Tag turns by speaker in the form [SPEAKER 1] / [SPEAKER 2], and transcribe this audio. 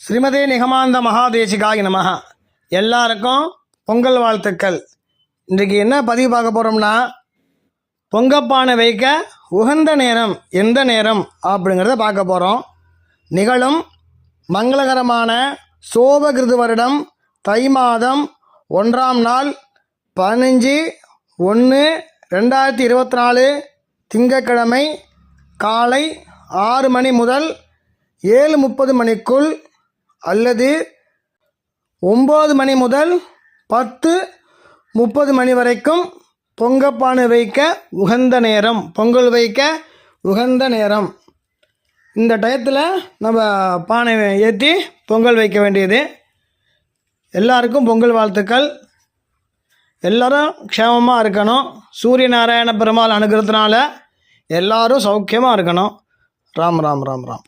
[SPEAKER 1] ஸ்ரீமதே நிகமாந்த மகாதேசிகாய் நமக எல்லாருக்கும் பொங்கல் வாழ்த்துக்கள். இன்றைக்கு என்ன பதிவு பார்க்க போகிறோம்னா பொங்கப்பானை வைக்க உகந்த நேரம் எந்த நேரம் அப்படிங்கிறத பார்க்க போகிறோம் நிகழும் மங்களகரமான சோபகிருது வருடம் தை மாதம் ஒன்றாம் நாள் பதினஞ்சு ஒன்று ரெண்டாயிரத்தி இருபத்தி நாலு திங்கட்கிழமை காலை ஆறு மணி முதல் ஏழு முப்பது மணிக்குள் அல்லது ஒம்பது மணி முதல் பத்து முப்பது மணி வரைக்கும் பொங்கப்பானை வைக்க உகந்த நேரம் பொங்கல் வைக்க உகந்த நேரம். இந்த டயத்தில் நம்ம பானை ஏற்றி பொங்கல் வைக்க வேண்டியது. எல்லாருக்கும் பொங்கல் வாழ்த்துக்கள். எல்லோரும் க்ஷேமமாக இருக்கணும். சூரிய நாராயண பெருமாள் அனுகிறதுனால எல்லோரும் சௌக்கியமாக இருக்கணும். ராம் ராம் ராம் ராம்.